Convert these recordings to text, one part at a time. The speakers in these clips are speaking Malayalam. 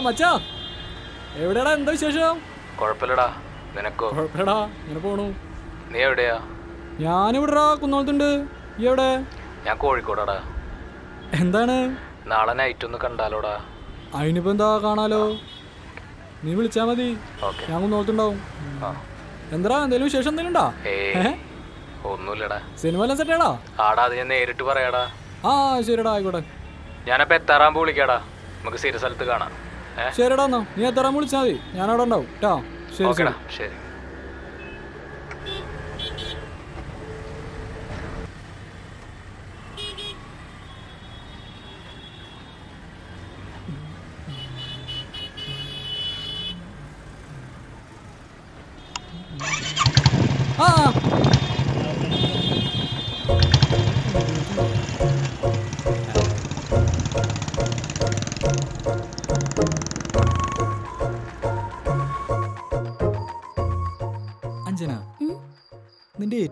മച്ചാ. എവിടെടാ? എന്താ വിശേഷം? കുഴപ്പമില്ലടാ. നിനക്കോ? കുഴപ്പമില്ലടാ. ഇങ്ങനെ പോണു. നീ എവിടെയാ? ഞാനിവിടെടാ കുന്നോളത്തുണ്ട്. ഈ എവിടെ? ഞാൻ കോഴിക്കോടാടാ. എന്താണ്? നാളെ നൈറ്റ് ഒന്ന് കണ്ടാലോടാ. അതിനിപ്പോ എന്താ കാണാലോ? നീ വിളിച്ചാ മതി. ഓക്കെ. ഞാൻ കുന്നോളത്തുണ്ടാവും. ആ. എന്താ എന്തേലും വിശേഷം എന്തെങ്കിലും ഉണ്ടാ? ഏയ് ഒന്നുമില്ലടാ. സിനിമ എല്ലാം സെറ്റാടാ ആടാ അത് ഞാൻ നേരിട്ട് പറയാടാ. ആ ശരിടാ ആയിക്കോട്ടെ. ഞാനപ്പോ എത്താറാകുമ്പോ വിളിക്കാടാ. നമുക്ക് സ്ഥിര സ്ഥലത്ത് കാണാം. ശരിടാ നീ എത്ര വിളിച്ചാൽ മതി. ഞാനവിടെ ഉണ്ടാവും. ട്ടാ. ശരി. ശരി.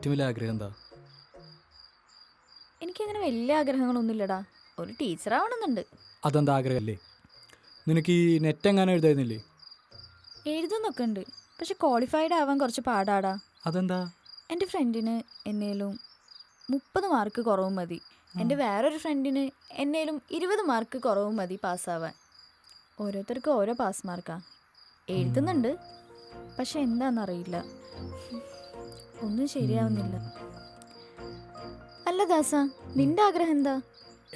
ഏറ്റവും വലിയ ആഗ്രഹം എന്താ? എനിക്കങ്ങനെ വലിയ ആഗ്രഹങ്ങളൊന്നുമില്ലടാ. ഒരു ടീച്ചർ ആവണമെന്നുണ്ട് അതെന്താ ആഗ്രഹമല്ലേ? നിനക്ക് ഈ നെറ്റ് എങ്ങനെ എഴുതായിരുന്നില്ലേ? എഴുതുന്നൊക്കെ ഉണ്ട് പക്ഷെ ക്വാളിഫൈഡ് ആവാൻ കുറച്ച് പാടാടാ. അതെന്താ? എന്റെ ഫ്രണ്ടിന് എന്നേലും മുപ്പത് മാർക്ക് കുറവും മതി. എന്റെ വേറൊരു ഫ്രണ്ടിന് എന്നേലും ഇരുപത് മാർക്ക് കുറവും മതി പാസ്സാവാൻ. ഓരോരുത്തർക്കും ഓരോ പാസ് മാർക്കാ എഴുതുന്നുണ്ട്. പക്ഷെ എന്താണെന്നറിയില്ല ഒന്നും ശരിയാവുന്നില്ല. അല്ല ദാസ നിന്റെ ആഗ്രഹം എന്താ?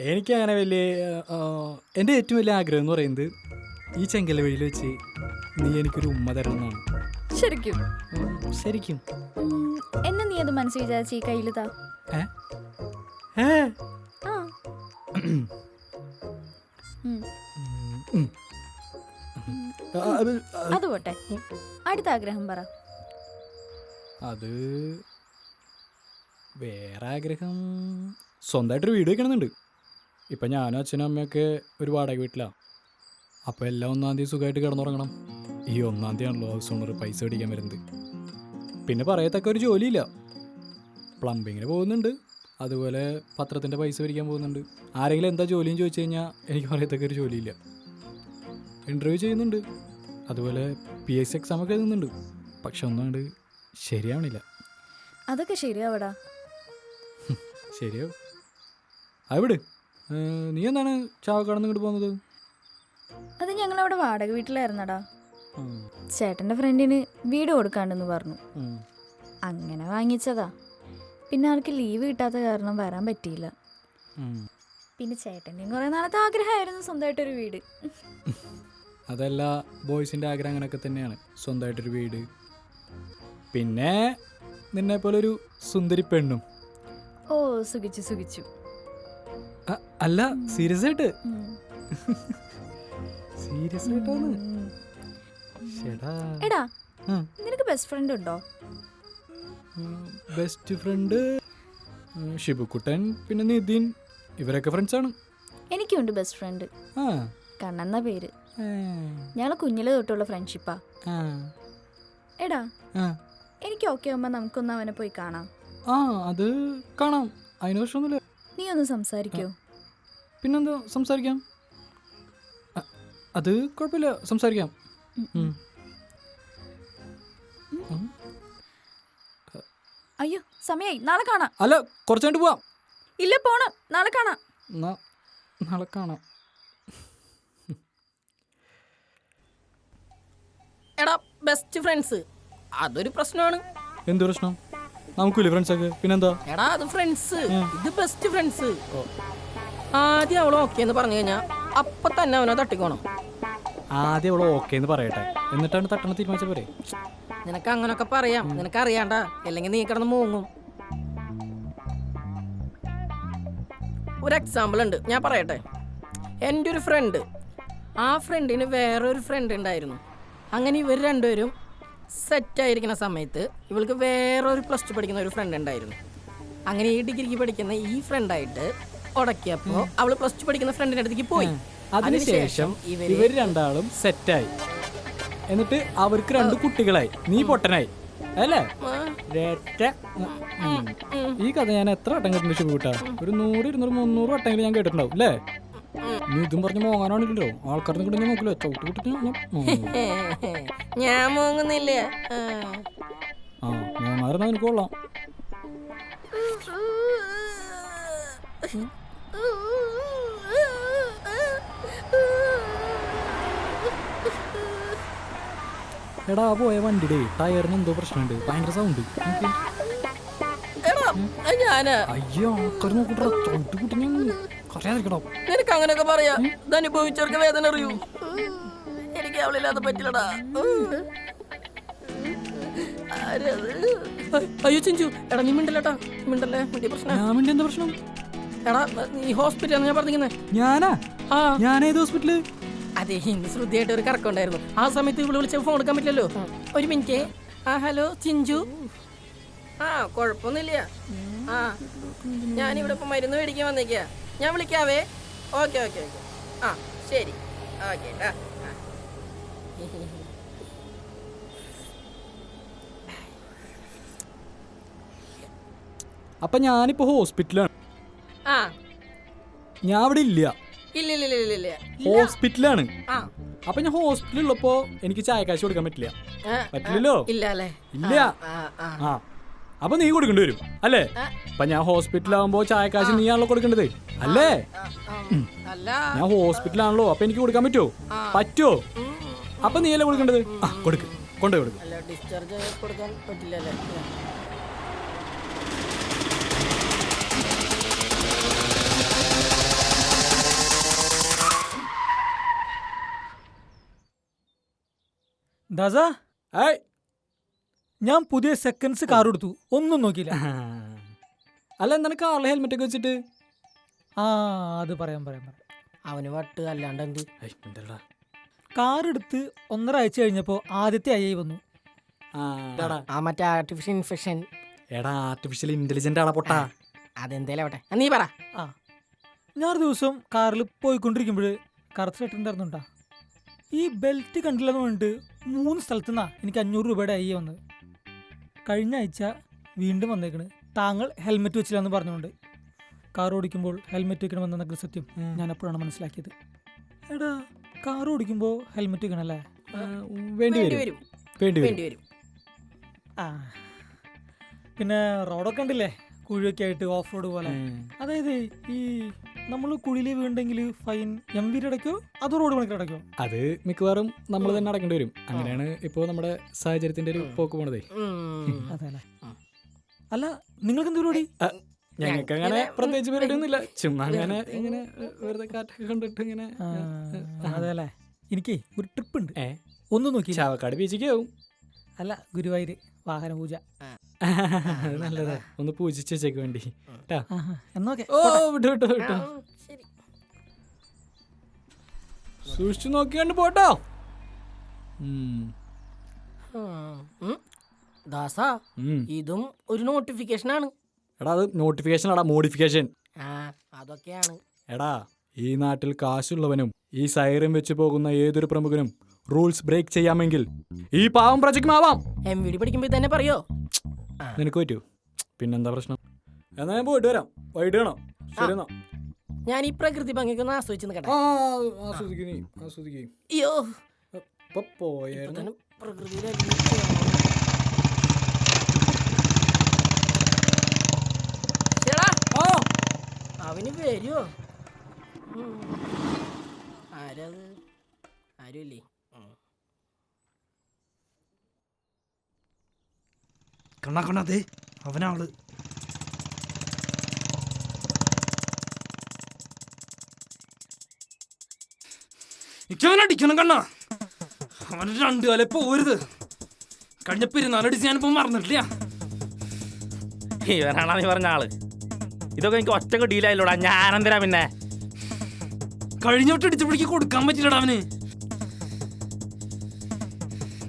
എനിക്ക് അങ്ങനെ വലിയ എന്റെ ഏറ്റവും വലിയ ആഗ്രഹം എന്ന് പറയുന്നത് ഈ ചെങ്കല വഴിയിൽ വെച്ച് നീ എനിക്കൊരു ഉമ്മ തരണം എന്നാണ്. ശരിക്കും? ശരിക്കും. എന്നെ നീ അത് മനസ്സിൽ വിചാരിച്ച് ഈ കയ്യിൽ താ ഏ? ഏ? ആ. ഉം. ഉം. ആ, അത് പോട്ടെ അടുത്ത ആഗ്രഹം പറ. അത് വേറെ ആഗ്രഹം. സ്വന്തമായിട്ടൊരു വീട് വെക്കണമെന്നുണ്ട് ഇപ്പം ഞാനും അച്ഛനും അമ്മയൊക്കെ ഒരു വാടക വീട്ടിലാണ് അപ്പോൾ എല്ലാം ഒന്നാം തീയതി സുഖമായിട്ട് കിടന്നുറങ്ങണം. ഈ ഒന്നാം തീയതി ആണല്ലോ ഹൗസ് ഓണർ പൈസ അടിക്കാൻ വരുന്നത്. പിന്നെ പറയത്തക്ക ഒരു ജോലിയില്ല. പ്ലംബിങ്ങിന് പോകുന്നുണ്ട്. അതുപോലെ പത്രത്തിന്റെ പൈസ പിടിക്കാൻ പോകുന്നുണ്ട്. ആരെങ്കിലും എന്താ ജോലിയും ചോദിച്ചു കഴിഞ്ഞാൽ എനിക്ക് പറയത്തക്ക ഒരു ജോലിയില്ല. ഇന്റർവ്യൂ ചെയ്യുന്നുണ്ട്. അതുപോലെ പി എസ് സി എക്സാമൊക്കെ എഴുതുന്നുണ്ട്. പക്ഷെ ഒന്നും അങ്ങോട്ട് ശരിയാവണില്ല. അതൊക്കെ ശരിയാവടാ. ശരിയാവും. അവിടെ വിട്. നീ എന്താണ് ചാവക്കാട് ഇങ്ങോട്ട് പോകുന്നത്? അത് ഞങ്ങളവിടെ വാടക വീട്ടിലായിരുന്നടാ. ചേട്ടന്റെ ഫ്രണ്ടിന് വീട് കൊടുക്കാണ്ടെന്ന് പറഞ്ഞു. അങ്ങനെ വാങ്ങിച്ചതാ. പിന്നെ ആൾക്ക് ലീവ് കിട്ടാത്ത കാരണം വരാൻ പറ്റിയില്ല. പിന്നെ ചേട്ടന്റെയും കുറെ നാളത്തെ ആഗ്രഹമായിരുന്നു സ്വന്തമായിട്ടൊരു വീട്. അതല്ല ബോയ്സിന്റെ ആഗ്രഹം അങ്ങനെയൊക്കെ തന്നെയാണ്. സ്വന്തമായിട്ടൊരു വീട്. പിന്നെ നിന്നെ പോലെ ഒരു സുന്ദരി പെണ്ണും. ഓ സുഖിച്ചു സുഖിച്ചു. അ- അല്ല സീരിയസ് ആയിട്ട്? സീരിയസ് ആയിട്ടാണ്. ഉം. എടാ എടാ നിനക്ക് ബെസ്റ്റ് ഫ്രണ്ട് ഉണ്ടോ? ബെസ്റ്റ് ഫ്രണ്ട് ഷിബുക്കുട്ടൻ പിന്നെ നിതിൻ. ഇവരൊക്കെ ഫ്രണ്ട്സാണ് എനിക്കുണ്ട് ബെസ്റ്റ് ഫ്രണ്ട് ആ. കണ്ണെന്ന പേര്. ഏ, ഞങ്ങൾ കുഞ്ഞിലെ തൊട്ടുള്ള ഫ്രണ്ട്ഷിപ്പാ ആ. എടാ ആ. എനിക്ക് ഓക്കെ ആകുമ്പോൾ നമുക്കൊന്ന് അവനെ പോയി കാണാം. ആ അത് കാണാം. അതിന് പ്രശ്നമൊന്നുമില്ല. നീ ഒന്ന് സംസാരിക്കോ. പിന്നെന്തോ സംസാരിക്കാം? അ- അത് കുഴപ്പമില്ല. സംസാരിക്കാം. ഉം. അയ്യോ സമയായി. നാളെ കാണാം. അല്ല കുറച്ചു പോവാം. ഇല്ല പോണം. നാളെ കാണാം. എന്നാ നാളെ കാണാം. എടാ ബെസ്റ്റ് ഫ്രണ്ട്സ് അതൊരു പ്രശ്നമാണ്. എന്ത് പ്രശ്നം? നമുക്കില്ലേ ഫ്രണ്ട്സൊക്കെ പിന്നെന്താ? എടാ അത് ഫ്രണ്ട്സ് ഇത് ബെസ്റ്റ് ഫ്രണ്ട്സ് ആദ്യം അവൾ ഓക്കെ എന്ന് പറഞ്ഞു കഴിഞ്ഞാൽ അപ്പൊ തന്നെ അവനെ തട്ടിക്കോണം. ആദ്യം അവൾ ഓക്കെ എന്ന് പറയട്ടെ. എന്നിട്ടാണ് തട്ടണ തീരുമാനിച്ച പോരെ? നിനക്ക് അങ്ങനൊക്കെ പറയാം. നിനക്ക് അറിയാണ്ട. അല്ലെങ്കിൽ നീ കിടന്ന് മൂങ്ങും. ഒരു എക്സാമ്പിൾ ഉണ്ട്. ഞാൻ പറയട്ടെ. എന്റെ ഒരു ഫ്രണ്ട് ആ ഫ്രണ്ടിന് വേറൊരു ഫ്രണ്ട് ഉണ്ടായിരുന്നു. അങ്ങനെ ഇവർ രണ്ടുപേരും സെറ്റായിരിക്കുന്ന സമയത്ത് ഇവൾക്ക് വേറൊരു പ്ലസ് ടു പഠിക്കുന്ന ഒരു ഫ്രണ്ട് ഉണ്ടായിരുന്നു. അങ്ങനെ ഈ ഡിഗ്രിക്ക് പഠിക്കുന്ന ഈ ഫ്രണ്ടായിട്ട് ഉടക്കിയപ്പോൾ അവൾ പ്ലസ് ടു പഠിക്കുന്ന ഫ്രണ്ടിന്റെ അടുത്തേക്ക് പോയി. അതിനുശേഷം ഇവർ രണ്ടാളും സെറ്റായി. എന്നിട്ട് അവർക്ക് രണ്ട് കുട്ടികളായി. നീ പൊട്ടനായി. അല്ലേ? ഈ കഥ ഞാൻ എത്ര വട്ടം കേട്ടിട്ടുണ്ട് ഒരു നൂറ് ഇരുന്നൂറ് മുന്നൂറ് വട്ടമെങ്കിലും ഞാൻ കേട്ടിട്ടുണ്ടാവും അല്ലേ? നീ ഇതും പറഞ്ഞ് മോങ്ങാനാണില്ലല്ലോ കൂടെ ഞാൻ നോക്കില്ല. ചവിട്ട് കൂട്ടി ഞാൻ? മോങ്ങുന്നില്ല. ആ. മോങ്ങാറുന്ന എനിക്ക് കൊള്ളാം. എടാ പോയ വണ്ടിയുടെ ടയറിന് എന്തോ പ്രശ്നമുണ്ട്. ഭയങ്കര സൗണ്ട് അയ്യോ ആൾക്കാർ നോക്കട്ടാ ചവിട്ടി കൂട്ടി ഞാൻ കറിയാതിരിക്കടോ നിനക്ക് അങ്ങനെയൊക്കെ പറയാ. ഇത് അനുഭവിച്ചവർക്ക് വേദന അറിയൂ. എനിക്ക് അവളില്ലാതെ പറ്റില്ലടാ. അയ്യോ ചിഞ്ചു. എടാ നീ മിണ്ടല്ലേട്ടാ. മിണ്ടല്ലേ? മിണ്ടിയ പ്രശ്നം. ഞാൻ മിണ്ടി എന്താ പ്രശ്നം? എടാ നീ ഹോസ്പിറ്റലാണ് ഞാൻ പറഞ്ഞിരിക്കുന്നത് ഞാനാ? ആ. ഞാനേത് ഹോസ്പിറ്റൽ? അതെ ഇന്ന് ശ്രുതിയായിട്ട് ഒരു കറക്കമുണ്ടായിരുന്നു. ആ സമയത്ത് ഇവിടെ വിളിച്ച ഫോൺ എടുക്കാൻ പറ്റില്ലല്ലോ. ഒരു മിനിറ്റ്. ആ ഹലോ ചിഞ്ചു. ആ കുഴപ്പമൊന്നുമില്ല. ആ ഞാനിവിടെ ഇപ്പം മരുന്ന് മേടിക്കാൻ വന്നേക്കാ ഞാൻ വിളിക്കാവേ. Okay okay okay. ആ ശരി. ഓക്കെ ആ. അപ്പൊ ഞാനിപ്പോ ഹോസ്പിറ്റലാണ്. ആ. ഞാൻ അവിടെ ഇല്ല ഇല്ല ഇല്ല ഇല്ല ഇല്ല. ഇല്ല ഹോസ്പിറ്റലാണ്. ആ. അപ്പൊ ഞാൻ ഹോസ്പിറ്റലിൽ ഉള്ളപ്പോ എനിക്ക് ചായക്കാശ് കൊടുക്കാൻ പറ്റില്ല. പറ്റില്ലല്ലോ? ഇല്ല അല്ലേ? ഇല്ല. ആ അപ്പൊ നീ കൊടുക്കേണ്ടി വരും അല്ലേ. അപ്പൊ ഞാൻ ഹോസ്പിറ്റലാകുമ്പോ ചായക്കാശ് നീയാണല്ലോ കൊടുക്കേണ്ടത്. അല്ലേ? ഞാൻ ഹോസ്പിറ്റലാണല്ലോ അപ്പൊ എനിക്ക് കൊടുക്കാൻ പറ്റുമോ. പറ്റുമോ അപ്പൊ നീ അല്ലേ കൊടുക്കേണ്ടത് ആ കൊടുക്ക്. കൊണ്ടുപോയി കൊടുക്ക്. അല്ല ഡിസ്ചാർജ് കൊടുക്കാൻ പറ്റില്ല അല്ലേ ദാസ? ഏയ്. ഞാൻ പുതിയ സെക്കൻഡ്സ് കാർ എടുത്തു ഒന്നും നോക്കിയില്ല. അല്ല എന്താണ് കാറിലെ ഹെൽമെറ്റ് ഒക്കെ വെച്ചിട്ട്? ആ അത് പറയാം പറയാം പറയാം. അവന് വട്ട് അല്ലാണ്ട് എന്ത്. കാർ എടുത്ത് ഒന്നര ആഴ്ച കഴിഞ്ഞപ്പോൾ ആദ്യത്തെ ഐ വന്നു. ആ, ആ മറ്റേ ആർട്ടിഫിഷ്യൽ ഇൻഫെക്ഷൻ എടാ ആർട്ടിഫിഷ്യൽ ഇന്റലിജന്റ് ആടാ പൊട്ടാ. അതെന്തേലും ആവട്ടെ. ആ, നീ പറ. ആ. ഞാനൊരു ദിവസം കാറിൽ പോയിക്കൊണ്ടിരിക്കുമ്പോൾ കറുത്ത ഷർട്ട് ഉണ്ടായിരുന്നുണ്ടാ ഈ ബെൽറ്റ് കണ്ടില്ലെന്ന് പറഞ്ഞിട്ട് മൂന്ന് സ്ഥലത്തു നിന്നാണ് എനിക്ക് അഞ്ഞൂറ് രൂപയുടെ ഐ വന്നത്. കഴിഞ്ഞ ആഴ്ച വീണ്ടും വന്നേക്കണ്. താങ്കൾ ഹെൽമെറ്റ് വെച്ചില്ലെന്ന് പറഞ്ഞുകൊണ്ട് കാർ ഓടിക്കുമ്പോൾ ഹെൽമെറ്റ് വെക്കണമെന്ന സത്യം. ഞാൻ അപ്പോഴാണ് മനസ്സിലാക്കിയത്. എടാ കാർ ഓടിക്കുമ്പോൾ ഹെൽമെറ്റ് വെക്കണല്ലേ? വേണ്ടി വരും. വേണ്ടി വരും. ആ. പിന്നെ റോഡൊക്കെ ഉണ്ടല്ലേ കുഴിയൊക്കെ ആയിട്ട് ഓഫ് റോഡ് പോലെ. അതായത് ഈ നമ്മൾ കുഴിയിൽ വീണ്ടെങ്കിൽ ഫൈൻ എം വി അടയ്ക്കോ? അതോ റോഡ് പണിക്ക് അടയ്ക്കോ? അത് മിക്കവാറും നമ്മൾ തന്നെ അടക്കേണ്ടി വരും. അങ്ങനെയാണ് ഇപ്പോൾ നമ്മുടെ സാഹചര്യത്തിന്റെ ഒരു പോക്ക് പോണതേ. അതെ അല്ല? നിങ്ങൾക്ക് എന്ത് പരിപാടി? ഞങ്ങൾക്ക് അങ്ങനെ പ്രത്യേകിച്ച് പരിപാടിയൊന്നുമില്ല. ചുമ്മാ അങ്ങനെ ഇങ്ങനെ വെറുതെ കാറ്റൊക്കെ കണ്ടിട്ട് ഇങ്ങനെ ആ, അതെ അല്ലേ എനിക്ക് ഒരു ട്രിപ്പ് ഉണ്ട് ഏ? ഒന്നും നോക്കി. ചാവക്കാട് ബീച്ചിക്ക് ആവും അല്ല ഗുരുവായൂര് വാഹന പൂജ. നല്ലതാ. ഒന്ന് പൂജിച്ച് വെച്ചേക്ക് വേണ്ടി. ഓ വിട്ടു വിട്ടു വിട്ടു. സൂക്ഷിച്ചു നോക്കിയാണ്ട് പോട്ടോ. ദാസ ഇതും ഒരു നോട്ടിഫിക്കേഷൻ ആണ്. എടാ അത് നോട്ടിഫിക്കേഷൻ അടാ മോഡിഫിക്കേഷൻ ആ അതൊക്കെയാണ്. എടാ ഈ നാട്ടിൽ കാശുള്ളവനും ഈ സൈറം വെച്ച് പോകുന്ന ഏതൊരു പ്രമുഖനും റൂൾസ് ബ്രേക്ക് ചെയ്യാമെങ്കിൽ ഈ പാവം പ്രജയ്ക്കുമാവാം എം വി ഡി പഠിക്കുമ്പോൾ തന്നെ പറയോ? നിനക്ക് പറ്റൂ. പിന്നെന്താ പ്രശ്നം? എന്നാ ഞാൻ പോയിട്ട് വരാം. വൈകിട്ട് കാണാം. ശരി എന്നാ. ഞാൻ ഈ പ്രകൃതി ഭംഗിക്കൊന്ന് ആസ്വദിച്ചു നിൽക്കട്ടെ ആ അയ്യോ. ഇപ്പൊ പോയായിരുന്നു പ്രകൃതിയിലെ ചേടാ ആ അവന് വരുമോ ആരത് ആരുമില്ലേ. കണ്ണാ കണ്ണാ ദേ അവനാൾ. എനിക്കവനടിക്കണം കണ്ണാ. അവന് രണ്ടു കാലം പോരുത് കഴിഞ്ഞ പെരുന്നാളടിച്ച് ഞാനിപ്പോ മറന്നിട്ടില്ല. ഇവനാണാ നീ പറഞ്ഞ ആൾ? ഇതൊക്കെ എനിക്ക് ഒറ്റയ്ക്ക് ഡീലായില്ലോടാ ഞാനെന്തിനാ പിന്നെ? കഴിഞ്ഞ വട്ടം അടിച്ചപ്പോഴേക്ക് കൊടുക്കാൻ പറ്റില്ലടാ അവന്.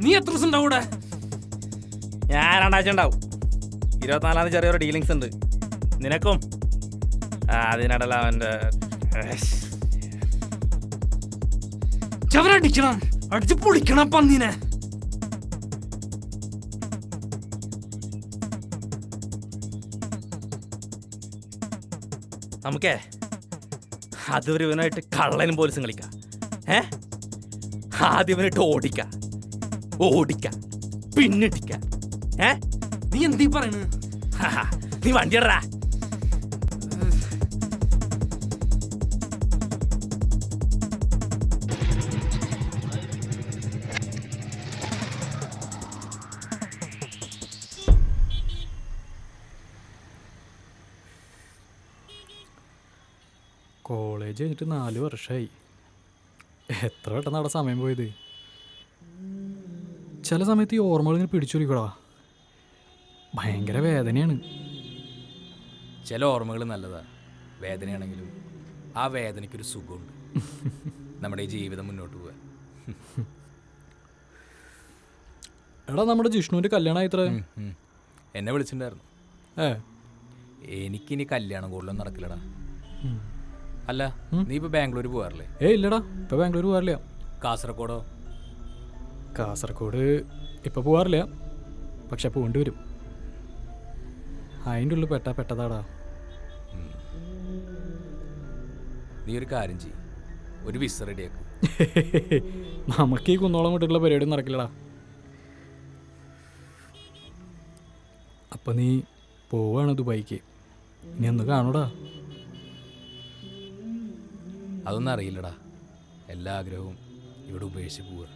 നീ എത്ര ദിവസം ഉണ്ടാവും ഇവിടെ? ഞാൻ രണ്ടാഴ്ച ഉണ്ടാവും. ഇരുപത്തിനാലാം തീയതി ചെറിയൊരു ഡീലിങ്സ് ഉണ്ട്. നിനക്കും? ആ, അതിനിടയിൽ അവന്റെ ചവരടിക്കണം അടിച്ച് പൊളിക്കണം പന്നീനെ. നമുക്കേ അതൊരു ഇവനായിട്ട് കള്ളനും പോലീസും കളിക്കാം. ഏ? ആദ്യം ഇവനായിട്ട് ഓടിക്ക. ഓടിക്ക. പിന്നിട്ടിക്ക ഏ? നീ എന്തീ പറയണ്? നീ വണ്ടിയടാ കോളേജ് കഴിഞ്ഞിട്ട് നാല് വർഷമായി എത്ര പെട്ടെന്ന് അവിടെ സമയം പോയത്? ചില സമയത്ത് ഈ ഓർമ്മകൾ ഇങ്ങനെ പിടിച്ചൊരിക്കടാ ഭയങ്കര വേദനയാണ്. ചില ഓർമ്മകൾ നല്ലതാ. വേദനയാണെങ്കിലും ആ വേദനയ്ക്കൊരു സുഖമുണ്ട്. നമ്മുടെ ഈ ജീവിതം മുന്നോട്ട് പോവാ എടാ നമ്മുടെ ജിഷ്ണുവിന്റെ കല്യാണം ഇത്ര. എന്നെ വിളിച്ചിട്ടുണ്ടായിരുന്നു. ഏ? എനിക്കിനി കല്യാണം കൂടുതലൊന്നും നടക്കില്ലടാ. അല്ല നീ ഇപ്പൊ ബാംഗ്ലൂർ പോകാറില്ലേ ഏ ഇല്ലടാ. ഇപ്പൊ ബാംഗ്ലൂർ പോകാറില്ല കാസർഗോഡോ? കാസർഗോഡ് ഇപ്പൊ പോകാറില്ല പക്ഷെ പോകേണ്ടി വരും. അതിന്റെ ഉള്ളിൽ പെട്ടാ പെട്ടതാടാ. നീ ഒരു കാര്യം ചെയ്യ്. ഒരു വിസ റെഡിയാക്കും. നമുക്ക് ഈ കുന്നോളം വിട്ടിട്ടുള്ള പരിപാടി നടക്കില്ലടാ. അപ്പം നീ പോവാണ് ദുബായിക്ക്. ഇനി ഒന്ന് കാണൂടാ. അതൊന്നും അറിയില്ലടാ. എല്ലാ ആഗ്രഹവും ഇവിടെ ഉപേക്ഷിച്ച് പോവുക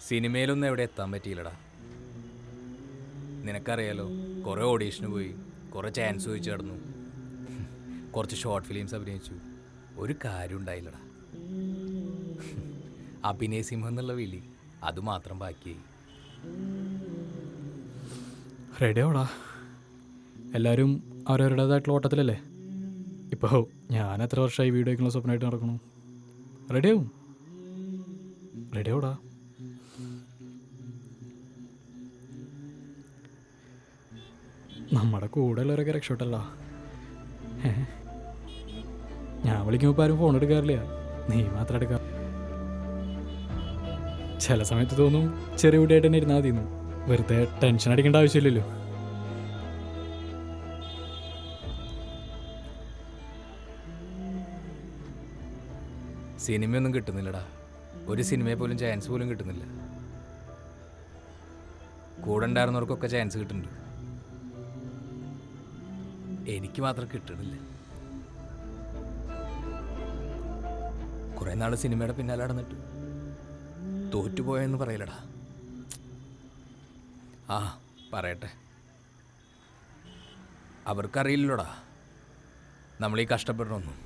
സിനിമയിലൊന്നും എവിടെ എത്താൻ പറ്റിയില്ലടാ. നിനക്കറിയാലോ കുറേ ഓഡീഷന് പോയി കുറേ ചാൻസ് ചോദിച്ചു കടന്നു കുറച്ച് ഷോർട്ട് ഫിലിംസ് അഭിനയിച്ചു. ഒരു കാര്യം ഉണ്ടായില്ലടാ. അഭിനയ സിംഹം എന്നുള്ള വിളി അതുമാത്രം ബാക്കിയായി. റെഡിയാവടാ എല്ലാവരും അവരവരുടേതായിട്ടുള്ള ഓട്ടത്തിലല്ലേ? ഇപ്പോൾ ഞാൻ എത്ര വർഷമായി വീഡിയോ വയ്ക്കുന്ന സ്വപ്നമായിട്ട് നടക്കണു റെഡിയാവും റെഡി ആവടാ. നമ്മുടെ കൂടെ ഉള്ളവരൊക്കെ രക്ഷപ്പെട്ടല്ല ഞാൻ വിളിക്കുമ്പോൾ ആരും ഫോൺ എടുക്കാറില്ല. നീ മാത്രം എടുക്കാം. ചില സമയത്ത് തോന്നും ചെറിയ കുട്ടിയായിട്ട് തന്നെ ഇരുന്നാൽ മതി വെറുതെ ടെൻഷൻ അടിക്കേണ്ട ആവശ്യമില്ലല്ലോ. സിനിമയൊന്നും കിട്ടുന്നില്ലടാ. ഒരു സിനിമയെ പോലും ചാൻസ് പോലും കിട്ടുന്നില്ല. കൂടെ ഉണ്ടായിരുന്നവർക്കൊക്കെ ചാൻസ് കിട്ടുന്നുണ്ട്. എനിക്ക് മാത്രം കിട്ടണില്ല കുറെ നാൾ സിനിമയുടെ പിന്നാലെ നടന്നിട്ട് തോറ്റുപോയെന്ന് പറയില്ലടാ ആ പറയട്ടെ. അവർക്കറിയില്ലടാ നമ്മൾ ഈ കഷ്ടപ്പെടണമെന്നും.